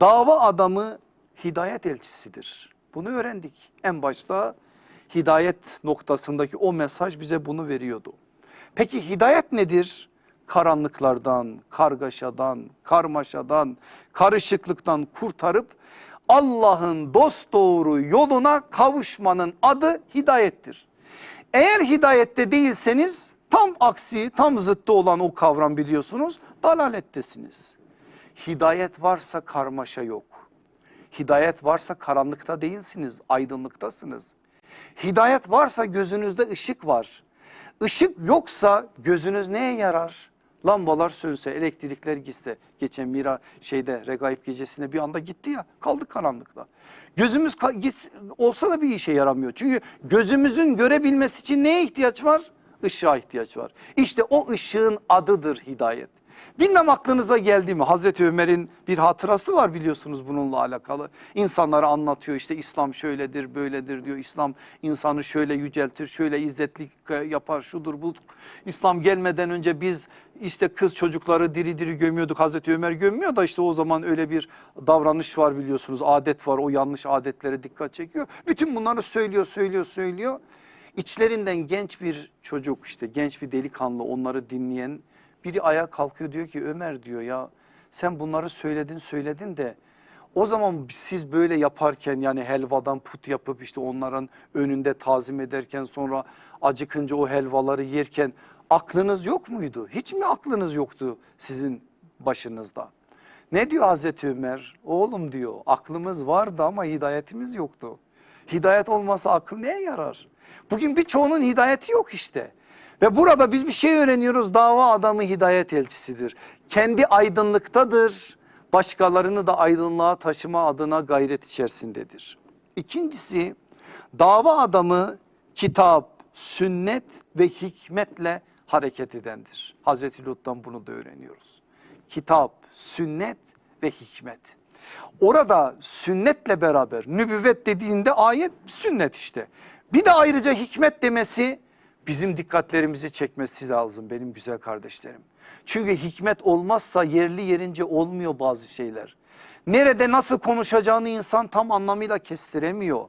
Dava adamı hidayet elçisidir. Bunu öğrendik. En başta hidayet noktasındaki o mesaj bize bunu veriyordu. Peki hidayet nedir? Karanlıklardan, kargaşadan, karmaşadan, karışıklıktan kurtarıp Allah'ın dosdoğru yoluna kavuşmanın adı hidayettir. Eğer hidayette değilseniz tam aksi, tam zıttı olan o kavram biliyorsunuz dalalettesiniz. Hidayet varsa karmaşa yok. Hidayet varsa karanlıkta değilsiniz, aydınlıktasınız. Hidayet varsa gözünüzde ışık var. Işık yoksa gözünüz neye yarar? Lambalar sönse, elektrikler gitse. Geçen Mira şeyde Regaib gecesinde bir anda gitti ya kaldık karanlıkta. Gözümüz ka- git, olsa da bir işe yaramıyor. Çünkü gözümüzün görebilmesi için neye ihtiyaç var? Işığa ihtiyaç var. İşte o ışığın adıdır hidayet. Bilmem aklınıza geldi mi Hazreti Ömer'in bir hatırası var biliyorsunuz bununla alakalı. İnsanlara anlatıyor işte İslam şöyledir böyledir diyor. İslam insanı şöyle yüceltir şöyle izzetlik yapar şudur budur. İslam gelmeden önce biz işte kız çocukları diri diri gömüyorduk. Hazreti Ömer gömmüyor da işte o zaman öyle bir davranış var biliyorsunuz. Adet var o yanlış adetlere dikkat çekiyor. Bütün bunları söylüyor söylüyor söylüyor. İçlerinden genç bir çocuk işte genç bir delikanlı onları dinleyen biri ayağa kalkıyor diyor ki Ömer diyor ya sen bunları söyledin söyledin de o zaman siz böyle yaparken yani helvadan put yapıp işte onların önünde tazim ederken sonra acıkınca o helvaları yerken aklınız yok muydu? Hiç mi aklınız yoktu sizin başınızda? Ne diyor Hazreti Ömer? Oğlum diyor aklımız vardı ama hidayetimiz yoktu. Hidayet olmasa akıl neye yarar? Bugün birçoğunun hidayeti yok işte. Ve burada biz bir şey öğreniyoruz dava adamı hidayet elçisidir. Kendi aydınlıktadır başkalarını da aydınlığa taşıma adına gayret içerisindedir. İkincisi dava adamı kitap, sünnet ve hikmetle hareket edendir. Hazreti Lut'tan bunu da öğreniyoruz. Kitap, sünnet ve hikmet. Orada sünnetle beraber nübüvvet dediğinde ayet sünnet işte. Bir de ayrıca hikmet demesi bizim dikkatlerimizi çekmesi lazım benim güzel kardeşlerim. Çünkü hikmet olmazsa yerli yerince olmuyor bazı şeyler. Nerede nasıl konuşacağını insan tam anlamıyla kestiremiyor.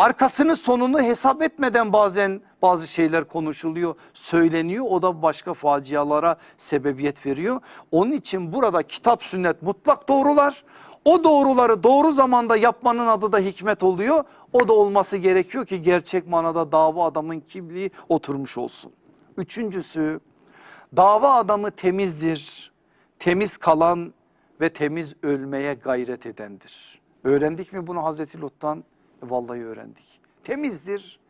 Arkasını sonunu hesap etmeden bazen bazı şeyler konuşuluyor, söyleniyor. O da başka facialara sebebiyet veriyor. Onun için burada kitap sünnet mutlak doğrular. O doğruları doğru zamanda yapmanın adı da hikmet oluyor. O da olması gerekiyor ki gerçek manada dava adamın kimliği oturmuş olsun. Üçüncüsü dava adamı temizdir. Temiz kalan ve temiz ölmeye gayret edendir. Öğrendik mi bunu Hazreti Lut'tan? Vallahi öğrendik. Temizdir,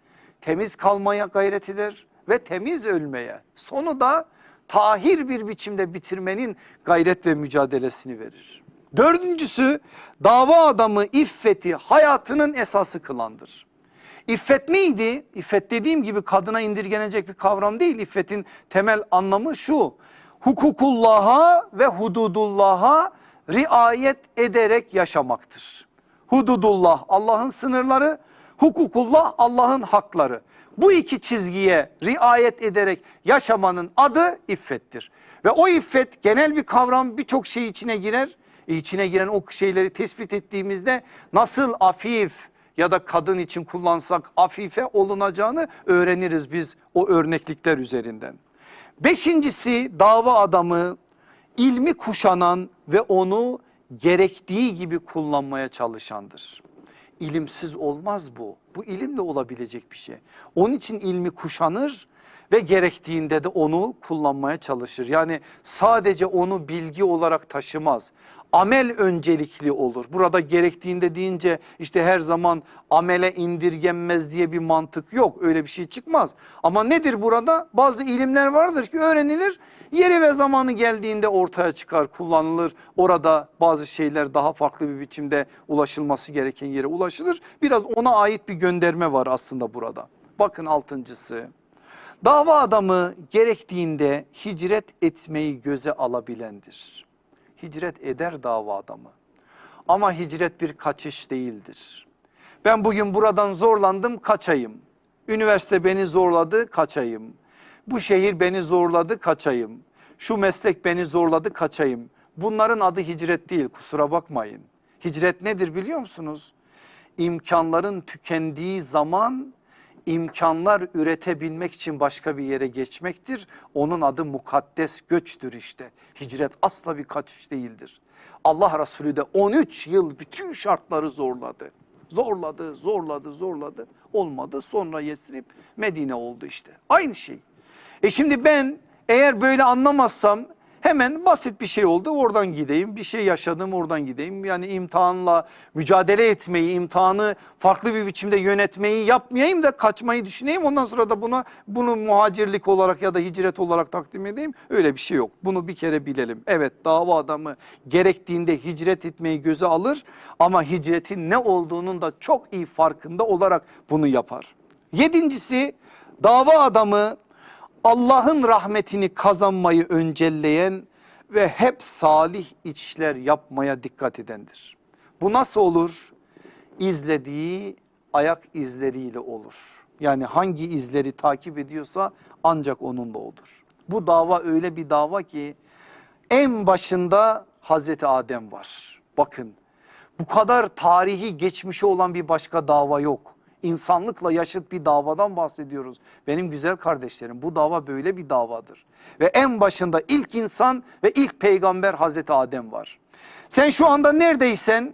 temiz kalmaya gayret eder ve temiz ölmeye. Sonu da tahir bir biçimde bitirmenin gayret ve mücadelesini verir. Dördüncüsü dava adamı iffeti hayatının esası kılandır. İffet neydi? İffet dediğim gibi kadına indirgenecek bir kavram değil. İffetin temel anlamı şu. Hukukullah'a ve hududullah'a riayet ederek yaşamaktır. Hududullah Allah'ın sınırları, hukukullah Allah'ın hakları. Bu iki çizgiye riayet ederek yaşamanın adı iffettir. Ve o iffet genel bir kavram birçok şey içine girer. E, İçine giren o şeyleri tespit ettiğimizde nasıl afif ya da kadın için kullansak afife olunacağını öğreniriz biz o örneklikler üzerinden. Beşincisi dava adamı ilmi kuşanan ve onu gerektiği gibi kullanmaya çalışandır. İlimsiz olmaz bu. Bu ilimle olabilecek bir şey. Onun için ilmi kuşanır ve gerektiğinde de onu kullanmaya çalışır. Yani sadece onu bilgi olarak taşımaz. Amel öncelikli olur. Burada gerektiğinde deyince işte her zaman amele indirgenmez diye bir mantık yok. Öyle bir şey çıkmaz. Ama nedir burada? Bazı ilimler vardır ki öğrenilir. Yeri ve zamanı geldiğinde ortaya çıkar, kullanılır. Orada bazı şeyler daha farklı bir biçimde ulaşılması gereken yere ulaşılır. Biraz ona ait bir gönderme var aslında burada. Bakın altıncısı. Dava adamı gerektiğinde hicret etmeyi göze alabilendir. Hicret eder dava adamı. Ama hicret bir kaçış değildir. Ben bugün buradan zorlandım kaçayım. Üniversite beni zorladı kaçayım. Bu şehir beni zorladı kaçayım. Şu meslek beni zorladı kaçayım. Bunların adı hicret değil kusura bakmayın. Hicret nedir biliyor musunuz? İmkanların tükendiği zaman imkanlar üretebilmek için başka bir yere geçmektir. Onun adı mukaddes göçtür işte. Hicret asla bir kaçış değildir. Allah Resulü de 13 yıl bütün şartları zorladı. Zorladı, zorladı, zorladı. Olmadı. Sonra Yesrib Medine oldu işte. Aynı şey. E şimdi ben eğer böyle anlamazsam hemen basit bir şey oldu oradan gideyim. Bir şey yaşadım oradan gideyim. Yani imtihanla mücadele etmeyi, imtihanı farklı bir biçimde yönetmeyi yapmayayım da kaçmayı düşüneyim. Ondan sonra da buna bunu muhacirlik olarak ya da hicret olarak takdim edeyim. Öyle bir şey yok. Bunu bir kere bilelim. Evet dava adamı gerektiğinde hicret etmeyi göze alır ama hicretin ne olduğunun da çok iyi farkında olarak bunu yapar. Yedincisi dava adamı Allah'ın rahmetini kazanmayı öncelleyen ve hep salih işler yapmaya dikkat edendir. Bu nasıl olur? İzlediği ayak izleriyle olur. Yani hangi izleri takip ediyorsa ancak onunla olur. Bu dava öyle bir dava ki en başında Hazreti Adem var. Bakın bu kadar tarihi geçmişi olan bir başka dava yok. İnsanlıkla yaşıt bir davadan bahsediyoruz. Benim güzel kardeşlerim bu dava böyle bir davadır. Ve en başında ilk insan ve ilk peygamber Hazreti Adem var. Sen şu anda neredeysen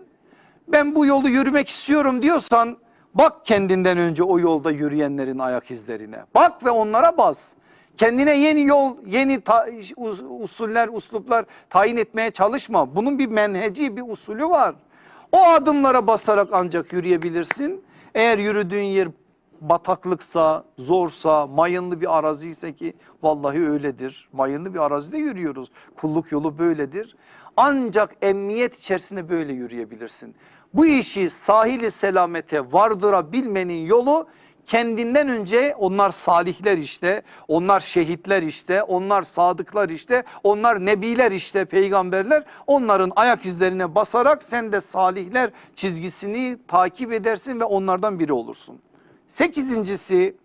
ben bu yolu yürümek istiyorum diyorsan bak kendinden önce o yolda yürüyenlerin ayak izlerine. Bak ve onlara bas. Kendine yeni yol, yeni ta, us- usuller, usluplar tayin etmeye çalışma. Bunun bir menheci, bir usulü var. O adımlara basarak ancak yürüyebilirsin. Eğer yürüdüğün yer bataklıksa, zorsa, mayınlı bir arazi ise ki vallahi öyledir. Mayınlı bir arazide yürüyoruz. Kulluk yolu böyledir. Ancak emniyet içerisinde böyle yürüyebilirsin. Bu işi sahili selamete vardırabilmenin yolu kendinden önce onlar salihler işte, onlar şehitler işte, onlar sadıklar işte, onlar nebiler işte, peygamberler. Onların ayak izlerine basarak sen de salihler çizgisini takip edersin ve onlardan biri olursun. Sekizincisi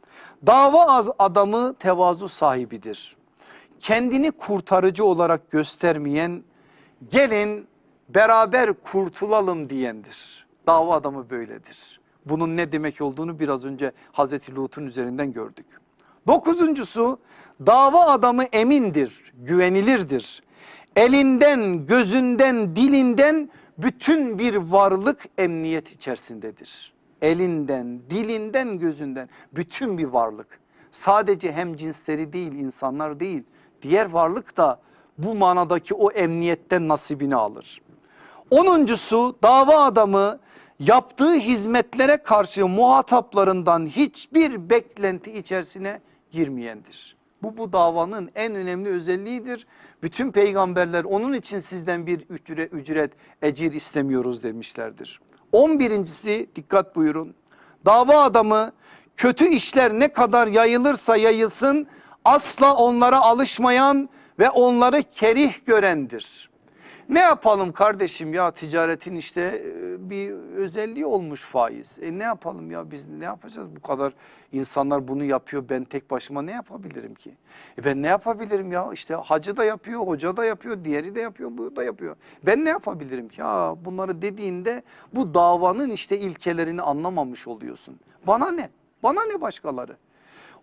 dava az adamı tevazu sahibidir. Kendini kurtarıcı olarak göstermeyen gelin beraber kurtulalım diyendir. Dava adamı böyledir. Bunun ne demek olduğunu biraz önce Hazreti Lut'un üzerinden gördük. Dokuzuncusu dava adamı emindir, güvenilirdir. Elinden, gözünden, dilinden bütün bir varlık emniyet içerisindedir. Elinden, dilinden, gözünden bütün bir varlık. Sadece hem cinsleri değil, insanlar değil. Diğer varlık da bu manadaki o emniyetten nasibini alır. Onuncusu dava adamı yaptığı hizmetlere karşı muhataplarından hiçbir beklenti içerisine girmeyendir. Bu bu davanın en önemli özelliğidir. Bütün peygamberler onun için sizden bir ücret, ücret ecir istemiyoruz demişlerdir. On birincisi dikkat buyurun. Dava adamı kötü işler ne kadar yayılırsa yayılsın asla onlara alışmayan ve onları kerih görendir. Ne yapalım kardeşim ya ticaretin işte e, bir özelliği olmuş faiz. E ne yapalım ya biz ne yapacağız bu kadar insanlar bunu yapıyor ben tek başıma ne yapabilirim ki? E ben ne yapabilirim ya işte hacı da yapıyor hoca da yapıyor diğeri de yapıyor bu da yapıyor. Ben ne yapabilirim ki ya bunları dediğinde bu davanın işte ilkelerini anlamamış oluyorsun. Bana ne bana ne başkaları?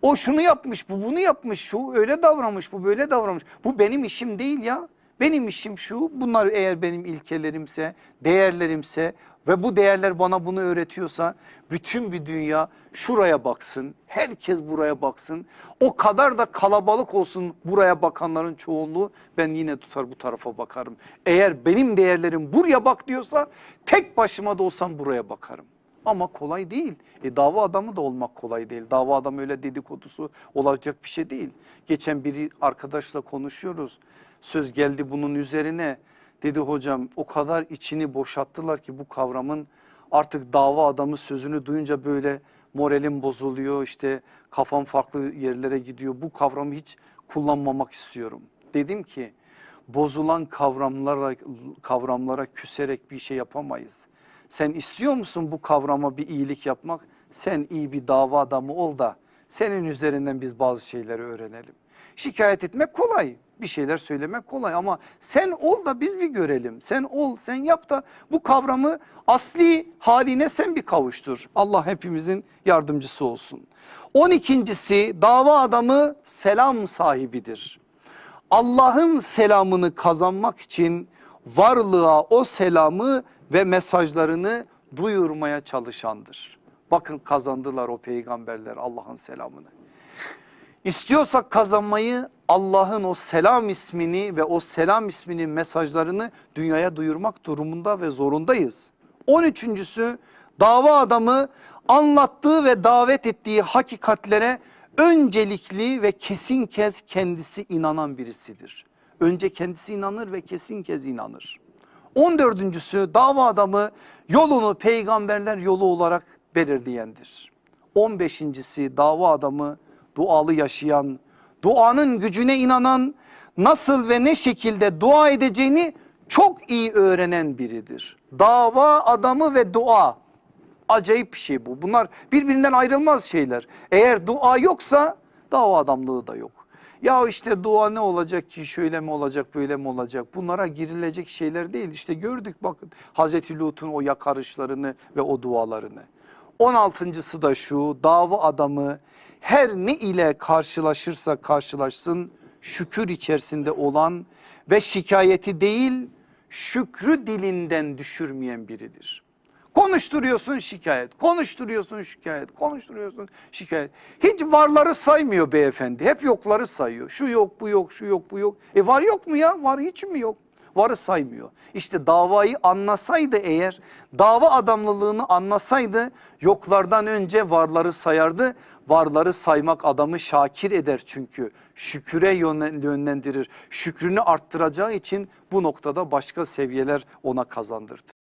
O şunu yapmış bu bunu yapmış şu öyle davranmış bu böyle davranmış. Bu benim işim değil ya. Benim işim şu bunlar eğer benim ilkelerimse değerlerimse ve bu değerler bana bunu öğretiyorsa bütün bir dünya şuraya baksın. Herkes buraya baksın. O kadar da kalabalık olsun buraya bakanların çoğunluğu ben yine tutar bu tarafa bakarım. Eğer benim değerlerim buraya bak diyorsa tek başıma da olsam buraya bakarım. Ama kolay değil. E dava adamı da olmak kolay değil. Dava adamı öyle dedikodusu olacak bir şey değil. Geçen biri arkadaşla konuşuyoruz. Söz geldi bunun üzerine. Dedi hocam o kadar içini boşalttılar ki bu kavramın artık dava adamı sözünü duyunca böyle moralim bozuluyor. işte kafam farklı yerlere gidiyor. Bu kavramı hiç kullanmamak istiyorum. Dedim ki bozulan kavramlara kavramlara küserek bir şey yapamayız. Sen istiyor musun bu kavrama bir iyilik yapmak? Sen iyi bir dava adamı ol da senin üzerinden biz bazı şeyleri öğrenelim. Şikayet etmek kolay. Bir şeyler söylemek kolay ama sen ol da biz bir görelim. Sen ol sen yap da bu kavramı asli haline sen bir kavuştur. Allah hepimizin yardımcısı olsun. 12.si dava adamı selam sahibidir. Allah'ın selamını kazanmak için varlığa o selamı ve mesajlarını duyurmaya çalışandır. Bakın kazandılar o peygamberler Allah'ın selamını. İstiyorsak kazanmayı Allah'ın o selam ismini ve o selam isminin mesajlarını dünyaya duyurmak durumunda ve zorundayız. 13.sü dava adamı anlattığı ve davet ettiği hakikatlere öncelikli ve kesin kez kendisi inanan birisidir. Önce kendisi inanır ve kesin kez inanır. 14.sü dava adamı yolunu peygamberler yolu olarak belirleyendir. 15.si dava adamı dualı yaşayan, duanın gücüne inanan, nasıl ve ne şekilde dua edeceğini çok iyi öğrenen biridir. Dava adamı ve dua acayip bir şey bu. Bunlar birbirinden ayrılmaz şeyler. Eğer dua yoksa dava adamlığı da yok. Ya işte dua ne olacak ki şöyle mi olacak böyle mi olacak bunlara girilecek şeyler değil. İşte gördük bakın Hazreti Lut'un o yakarışlarını ve o dualarını. 16.sı da şu dava adamı her ne ile karşılaşırsa karşılaşsın şükür içerisinde olan ve şikayeti değil şükrü dilinden düşürmeyen biridir. Konuşturuyorsun şikayet, konuşturuyorsun şikayet, konuşturuyorsun şikayet. Hiç varları saymıyor beyefendi. Hep yokları sayıyor. Şu yok, bu yok, şu yok, bu yok. E var yok mu ya? Var hiç mi yok? Varı saymıyor. İşte davayı anlasaydı eğer, dava adamlılığını anlasaydı yoklardan önce varları sayardı. Varları saymak adamı şakir eder çünkü. Şüküre yönlen- yönlendirir. Şükrünü arttıracağı için bu noktada başka seviyeler ona kazandırdı.